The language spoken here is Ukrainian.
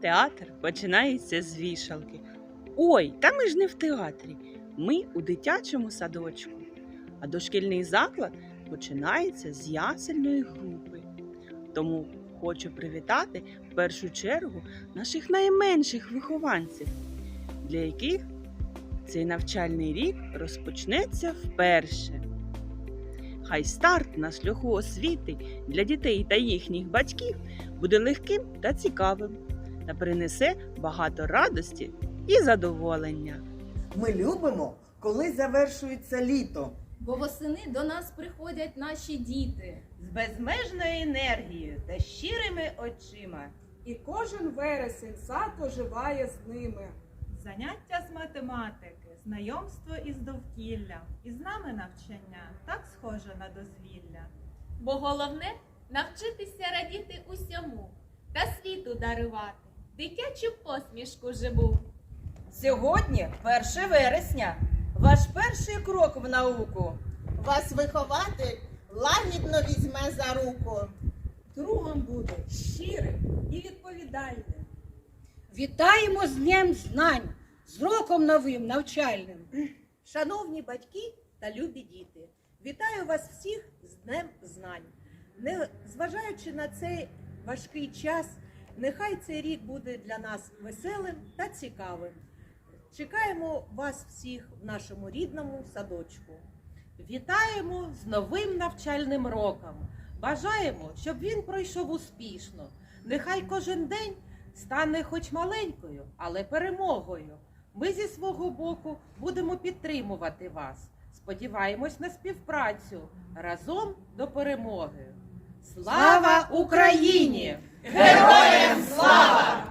Театр починається з вішалки. Ой, та ми ж не в театрі. Ми у дитячому садочку. А дошкільний заклад починається з ясельної групи. Тому хочу привітати в першу чергу наших найменших вихованців, для яких цей навчальний рік розпочнеться вперше. Хай старт на шляху освіти для дітей та їхніх батьків буде легким та цікавим та принесе багато радості і задоволення. Ми любимо, коли завершується літо. Бо восени до нас приходять наші діти. з безмежною енергією та щирими очима. І кожен вересень сад оживає з ними. Заняття з математики, знайомство із довкіллям, і з нами навчання так схоже на дозвілля. Бо головне навчитися радіти усьому та світу дарувати, дитячу посмішку живу. Сьогодні 1 вересня. Ваш перший крок в науку. Вас вихователь лагідно візьме за руку. Другом буде щирим і відповідальним. Вітаємо з Днем Знань, з роком новим навчальним. Шановні батьки та любі діти, вітаю вас всіх з Днем Знань. Не зважаючи на цей важкий час, нехай цей рік буде для нас веселим та цікавим. Чекаємо вас всіх в нашому рідному садочку. Вітаємо з новим навчальним роком. Бажаємо, щоб він пройшов успішно. Нехай кожен день стане хоч маленькою, але перемогою. Ми зі свого боку будемо підтримувати вас. Сподіваємось на співпрацю разом до перемоги. Слава Україні! Героям слава!